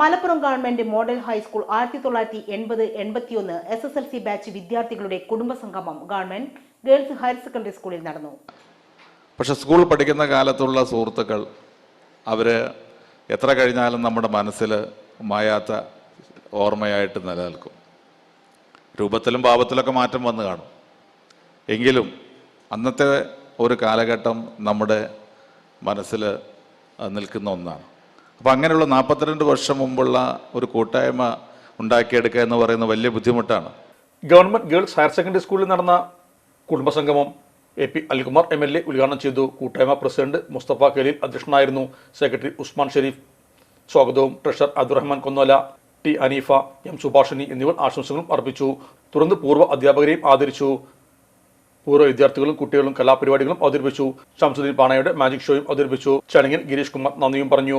Malappuram government model high school ആയിരത്തി തൊള്ളായിരത്തി എൺപത് എൺപത്തിയൊന്ന് S S L C batch വിദ്യാർത്ഥികളുടെ കുടുംബസംഗമം ഗവൺമെന്റ് ഗേൾസ് ഹയർ സെക്കൻഡറി സ്കൂളിൽ നടന്നു. പക്ഷെ സ്കൂൾ പഠിക്കുന്ന കാലത്തുള്ള സുഹൃത്തുക്കൾ അവർ എത്ര കഴിഞ്ഞാലും നമ്മുടെ മനസ്സിൽ മായാത്ത ഓർമ്മയായിട്ട് നിലനിൽക്കും. രൂപത്തിലും ഭാവത്തിലൊക്കെ മാറ്റം വന്നു കാണും. എങ്കിലും അന്നത്തെ ഒരു കാലഘട്ടം നമ്മുടെ മനസ്സിൽ നിൽക്കുന്ന ഒന്നാണ്. അപ്പം അങ്ങനെയുള്ള നാൽപ്പത്തിരണ്ട് വർഷം മുമ്പുള്ള ഒരു കൂട്ടായ്മ ഉണ്ടാക്കിയെടുക്കുക എന്ന് പറയുന്നത് വലിയ ബുദ്ധിമുട്ടാണ്. ഗവൺമെന്റ് ഗേൾസ് ഹയർ സെക്കൻഡറി സ്കൂളിൽ നടന്ന കുടുംബസംഗമം എ പി അൽകുമാർ എം എൽ എ ഉദ്ഘാടനം ചെയ്തു. കൂട്ടായ്മ പ്രസിഡന്റ് മുസ്തഫ ഖലീൽ അധ്യക്ഷനായിരുന്നു. സെക്രട്ടറി ഉസ്മാൻ ഷെരീഫ് സ്വാഗതവും treasurer Abdurahman Konnola T Aneefa M Subhashini എന്നിവർ ആശംസകളും അർപ്പിച്ചു. തുടർന്ന് പൂർവ അധ്യാപകരെയും ആദരിച്ചു. പൂർവ വിദ്യാർത്ഥികളും കുട്ടികളും കലാപരിപാടികളും അവതരിപ്പിച്ചു. ഷംസുദ്ദീൻ പാണയുടെ മാജിക് ഷോയും അവതരിപ്പിച്ചു. ചടങ്ങിൽ ഗിരീഷ് കുമാർ നന്ദിയും പറഞ്ഞു.